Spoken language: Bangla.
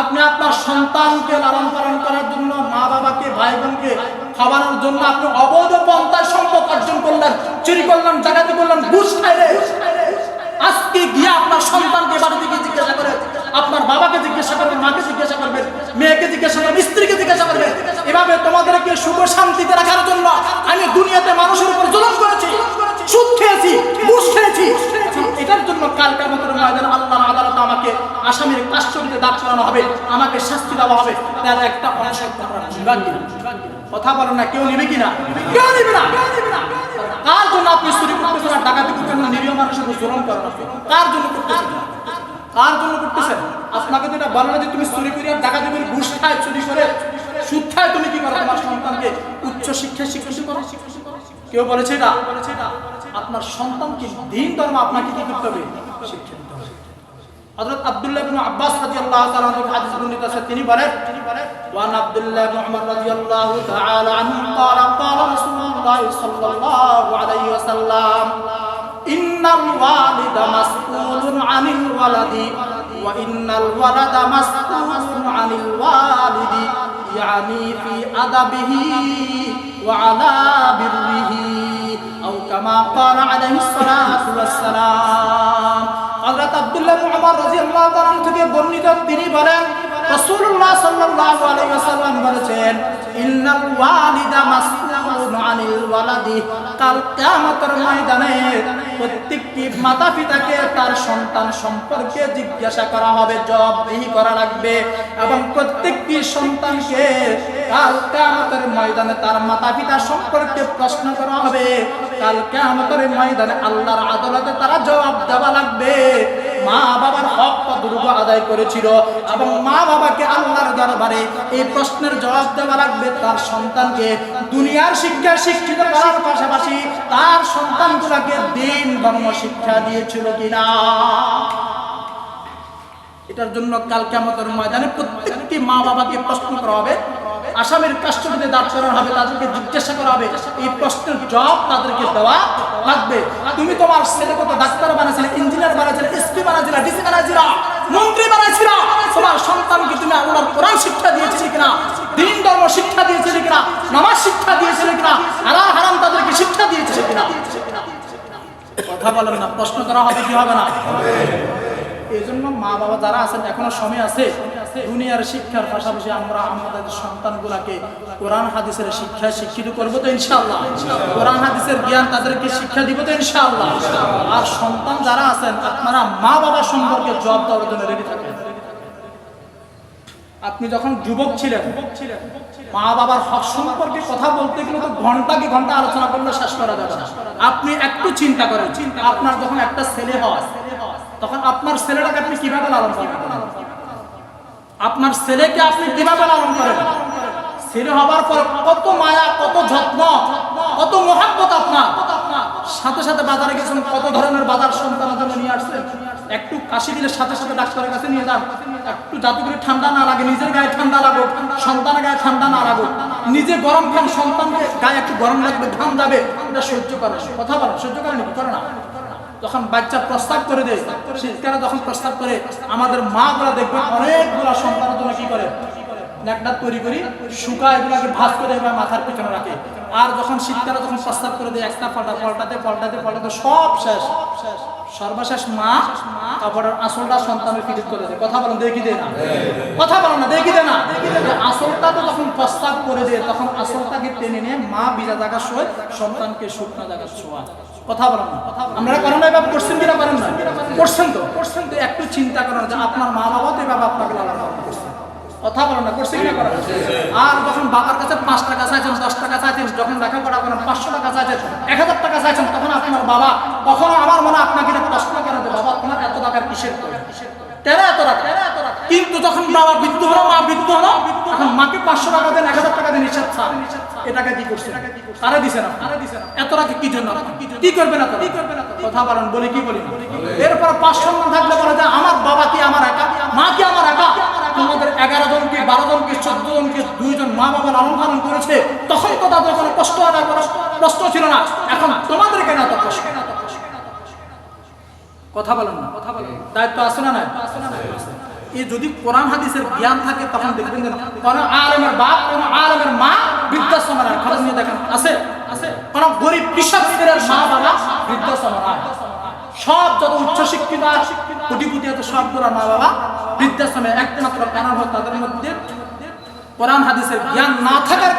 আপনি আপনার সন্তানকে লালন পালন করার জন্য মা বাবাকে, ভাই বোনকে খাওয়ানোর জন্য আপনি অবৈধ পন্থায় সম্পদ অর্জন করলেন, চুরি করলাম জাগাতে করলাম ঘুষ খাইলে আজকে গিয়ে আপনার সন্তানকে বাড়িতে গিয়ে জিজ্ঞাসা করে, আপনার বাবাকে জিজ্ঞাসা করবেন মাকে জিজ্ঞাসা করবেন মেয়েকে জিজ্ঞাসা করবেন স্ত্রীকে জিজ্ঞাসা করবেন এভাবে তোমাদেরকে সুখ শান্তিতে রাখার আসামির কাস্টডিতে দাঁড় করানো হবে, আমাকে শাস্তি দেওয়া হবে। তার একটা নিবেন কথা বলেন না, কেউ নিবে কিনা? কেউ নিবে না। কার জন্য আপনি চুরি করতেছেন আর ডাকাতি করতেছেন না? নিরীহ মানুষের উপর জুলুম করেন কার জন্য করতেছেন? কার জন্য করতেছেন? আপনাকে তো এটা বলে না যে তুমি চুরি করে আর ডাকাতি করে ঘুষ খায়, চুরি করে সুদ খায়। তুমি কি করো? তোমার সন্তানকে উচ্চ শিক্ষা শিক্ষিত করো? কেউ বলেছে এটা? আপনার সন্তানকে দিন ধর্ম আপনাকে কি করতে হবে? শিক্ষা দিতে হবে। হযরত আব্দুল্লাহ ইবনে আব্বাস রাদিয়াল্লাহু তাআলা থেকে হাদিস বর্ণিত আছে তিনি বলেন ওয়ান আব্দুল্লাহ ইবনে উমর রাদিয়াল্লাহু তাআলা আনহু قال قال رسول الله صلى الله عليه وسلم إن الوالد مسؤول عن الولد وإن الولد مسؤول عن الوالد يعني في أدبه وعلى بره أو كما قال عليه الصلاة والسلام হযরত আব্দুল্লাহ উমর রাদিয়াল্লাহু তাআলা থেকে বর্ণিত তিনি বলেন আলাইহি ওয়াসাল্লাম বলেছেন, ইন্নাল ওয়ালিদা মাসউলুন আনিল ওয়ালাদি। কাল কিয়ামতের ময়দানে প্রত্যেকটি মাতা পিতাকে তার সন্তান সম্পর্কে জিজ্ঞাসা করা হবে, জবাবদিহি করা লাগবে এবং প্রত্যেকটি সন্তানকে কাল কিয়ামতের ময়দানে তার মাতা পিতা সম্পর্কে প্রশ্ন করা হবে। কাল কিয়ামতের ময়দানে আল্লাহর আদালতে তারা জবাব দেওয়া লাগবে। মা বাবার হক কতটুকু আদায় করেছিল এবং মা বাবাকে আল্লাহর দরবারে এই প্রশ্নের জবাব দেওয়া লাগবে তার সন্তানকে। দুনিয়ার শিক্ষা শিক্ষিত করার পাশাপাশি তার সন্তানগুলোকে দিন ধর্ম শিক্ষা দিয়েছিল কিনা? এটার জন্য কাল কেমতের ময়দানে প্রত্যেকটি মা বাবাকে প্রশ্ন করা হবে। আসামের কাস্টডিতে দাঁড় করানো হবে তাদেরকে জিজ্ঞাসা করা হবে এই প্রশ্নের জবাব তাদেরকে দেওয়া লাগবে। তুমি তোমার ছেলে কত ডাক্তার বানাইছিলে ইঞ্জিনিয়ার বানাইছিলে এসপি বানাইছিলে ডিসি বানাইছিলা মন্ত্রী বানাইছিলা তোমার সন্তানকে তুমি আল্লাহর কোরআন শিক্ষা দিয়েছিলে কিনা দিন ধর্ম শিক্ষা দিয়েছিলে কিনা নামাজ শিক্ষা দিয়েছিলে কিনা হারাম হারাম তাদেরকে শিক্ষা দিয়েছিলে কিনা? কথা বলেন না প্রশ্ন করা হবে কি হবে না? এই জন্য মা বাবা যারা আছেন এখনও সময় আছে দুনিয়ার শিক্ষার পাশাপাশি আমরা আমাদের সন্তানগুলাকে কোরআন হাদিসের শিক্ষিত তো কোরআন হাদিসের জ্ঞান তাদেরকে শিক্ষা দিব তো আর সন্তান যারা আছেন, আপনারা মা বাবা সম্পর্কে দেওয়ার জন্য রেডি থাকেন। আপনি যখন যুবক ছিলেন মা বাবার হক সম্পর্কে কথা বলতে গেলে তো ঘণ্টা কি ঘণ্টা আলোচনা করলে শেষ করা যাবে আপনি একটু চিন্তা করেন, আপনার যখন একটা ছেলে হয়, তখন আপনার ছেলেটাকে আপনি কীভাবে লালন করেন? আপনার ছেলেকে আপনি কীভাবে লালন করেন? ছেলে হবার পর কত মায়া, কত যত্ন, কত মহাব্বত আপনার। সাথে সাথে বাজারে গেছেন, কত ধরনের বাজার সন্তানের জন্য নিয়ে আসছেন। একটু কাশি দিলে সাথে সাথে ডাক্তারের কাছে নিয়ে যান। একটু যাতে করে ঠান্ডা না লাগে, নিজের গায়ে ঠান্ডা লাগুক, সন্তানের গায়ে ঠান্ডা না লাগুক। নিজে গরম খান, সন্তানকে গায়ে একটু গরম লাগবে ঘাম যাবে। সহ্য করে কথা বলে সহ্য করে নাকি? করে না? যখন বাচ্চা প্রস্তাব করে দেয়। শীতকালে যখন প্রস্তাব করে, আমাদের মা গুলা দেখবেন অনেকগুলা সন্তানের জন্য কি করে? তৈরি করি, শুকা এগুলাকে ভাস করে মাথার পিছনে রাখে। আর যখন শীতকালে তখন প্রস্তাব করে দেয়, একটা পাল্টা, পাল্টাতে পাল্টাতে পাল্টাতে সব শেষ। সর্বশেষ মা কাপড়ের আসলটা সন্তানের ফিরিত করে দেয়। কথা বলেন, দেখি দে না? কথা বলেন না, দেখি দে না? আসলটা তো যখন প্রস্তাব করে দেয়, তখন আসলটাকে টেনে নিয়ে মা বিজা জায়গা শোয়, সন্তানকে শুকনা জায়গা শোয়া কথা বলেন না? আমরা করেন না এবার করছেন কিনা করেন না করছেন তো? করছেন তো, একটু চিন্তা করেন যে আপনার মা বাবা তো এভাবে আপনাকে পালন করছে কথা বলেন না, করছে কিনা করেন আর যখন বাবার কাছে পাঁচ টাকা চাইছেন, দশ টাকা চাইছেন, যখন লেখাপড়া করেন পাঁচশো টাকা চাইছেন, এক হাজার টাকা চাইছেন, তখন আপনার বাবা কখনো আমার মনে আপনাকে প্রশ্ন করেন বাবা, তোমার এত টাকার কিসের কেন এত টাকা। কিন্তু যখন বাবা বৃদ্ধ হলো, মা বৃদ্ধ হলো তখন মাকে পাঁচশো টাকা দেন, এক হাজার টাকা দেন হিসাব ছাড়। এটাকে কি করছে? তারা দিছে না এত টাকা কি জন্য? কি করবে না কি করবে? না কথা বলেন, বলি কি বলি এরপর পাঁচ সম্মান থাকলে বলে যে, আমার বাবা কি আমার একা? মা কি আমার একা? তোমাদের এগারো জনকে বারো জনকে চোদ্দ জনকে দুইজন মা বাবা লালন পালন করেছে, তখন তো তাদের কোনো কষ্ট আদায় করার প্রশ্ন ছিল না। এখন তোমাদের কেন এত কষ্ট? কথা বলেন না। কথা বলেন দায়িত্ব আছে না এই যদি কোরআন হাদিসের জ্ঞান থাকে, তখন দেখবেন কোন আলেমের বাপ, কোন আলেমের মা বৃদ্ধাশ্রমের খরচ নিয়ে দেখেন, আছে? কোন গরিব কৃষক মা বাবা বৃদ্ধাশ্রমের সব যত উচ্চশিক্ষিত আর কোটিপতি এত সবগুলো মা বাবা বৃদ্ধাশ্রমে একমাত্র কারণ হয় তাদের মধ্যে কোরআন হাদিসের জ্ঞান না থাকার